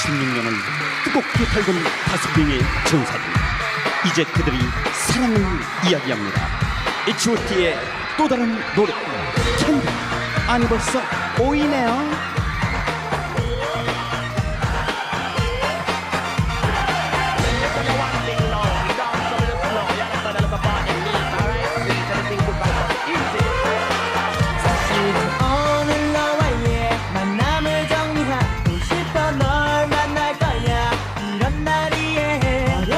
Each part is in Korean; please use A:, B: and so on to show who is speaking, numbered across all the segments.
A: 16년을 뜨겁게 달군 다섯 명의 전사들 이제 그들이 사랑을 이야기합니다. H.O.T의 또 다른 노래. 캔디 아니 벌써 오이네요.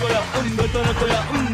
B: 거야
C: 우린 널 떠날 거야 음.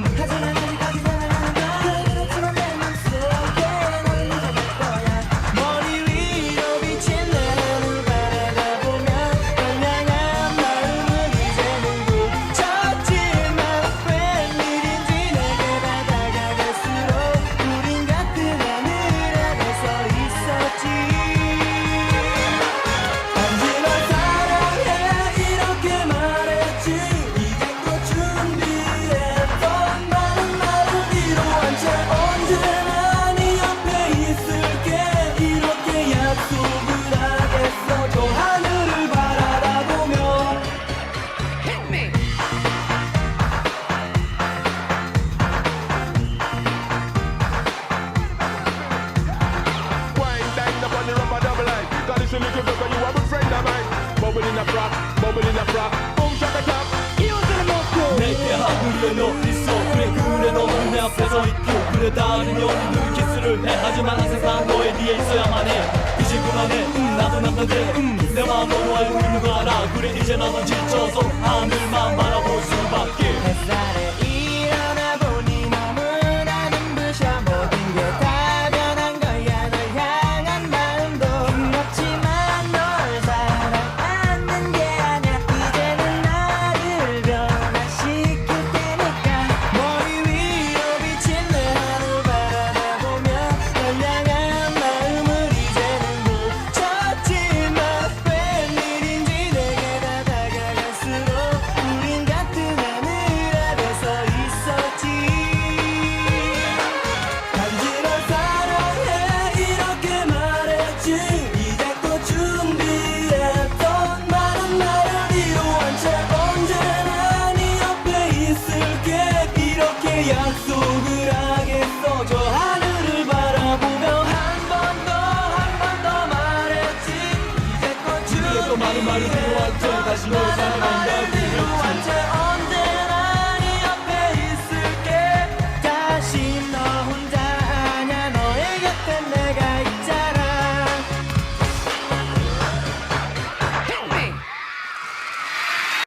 D: a little joker, you are a friend of mine. Bubble in a frock, bubble in a frock, boom
C: shaka tap. Ne che ha pure no, di soffre pure no, non ne ha preso il più Pure da riunioni lui che si ruppe Hacıman ise sango e diye iso yamane Dici kurane, nadı nadı de Ne var onu ay uyunu gara Kure içe nalı çiço
B: son Hanırman bana boş 어떻게 약속을 하겠어. 저 하늘을 바라보며 한 번 더 한 번 더 말했지. 이제껏
C: 준비했던 많은 말을 들어왔죠. 다시 널 사랑한다.